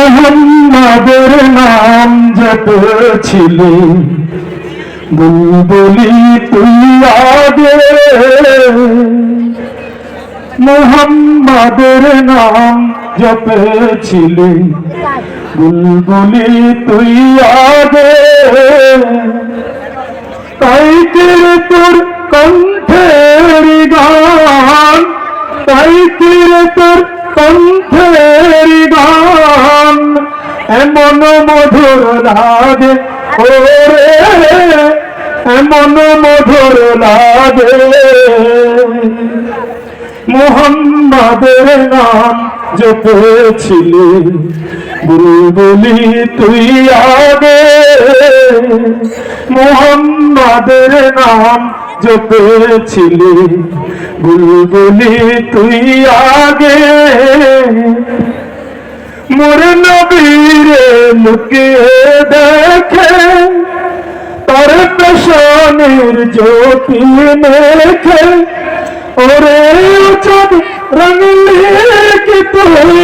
মোহাম্মদের নাম জপছিলে। বুলবুলি, তুই আগে। মোহাম্মদের নাম জপছিলে। বুলবুলি, তুই আগে। তাই তীর তোর কণ্ঠের গান তাই তীর তোর কণ্ঠের এমন মধুর লাগে ও রে এমন মধুর লাগে। মোহাম্মদের নাম জপেছিলে বুলবুলি তুই আগে। মোহাম্মদের নাম জপেছিলে বুলবুলি তুই আগে। মোর নবীরে লুকিয়ে দেখে, তার পেশনের জ্যোতি মেখে, ওরে চাঁদ রঙলি কি তুই?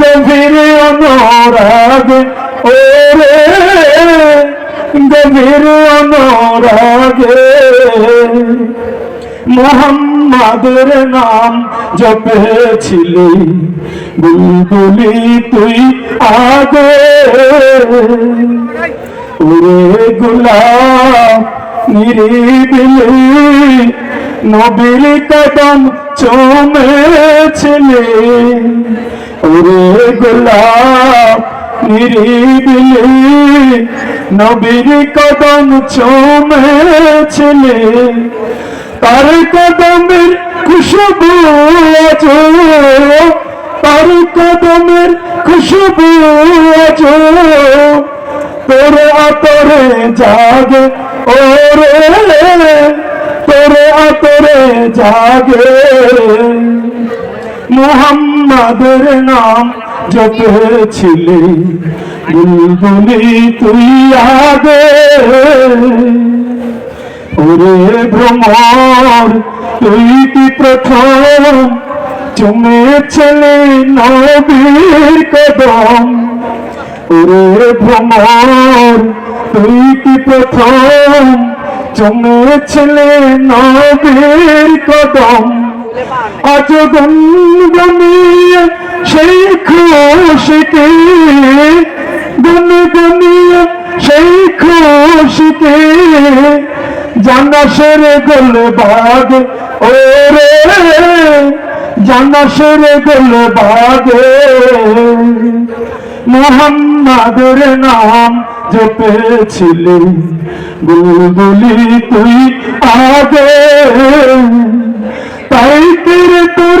গভীর অনুরাগ, ওরে গভীর অনুরাগে। মোহাম্মদের নাম জপেছিলি। বুলবুলি, তুই আগে। ওরে গোলাপ নিরিবিলি নবীর কদম চমেছিলে। ওরে গোলাপ নিরিবিলি নবীর কদম চমেছিলে। তার কদমের খুশবু আছো। তার কদমের খুশবু আছো। তোর আতরে জাগে ওরে, তোর আতরে জাগে। মুহাম্মাদের নাম জপেছিলে, বুলবুলি তুই আগে। ওরে ভ্রমর, তুই কি প্রথম? চুমেছিলে নবীর কদম। ওরে ভ্রমর, তুই কি প্রথম? চুমেছিলে নবীর কদম। আজ গনগনিয়ে সেই খুশিকে সেই খুশিকে জানাসের গোল বাগ, ওরে জানাসের গোল বাগে। মোহাম্মদের নাম জপেছিলে, বুলবুলি তুই আগে। তাই তীর তোর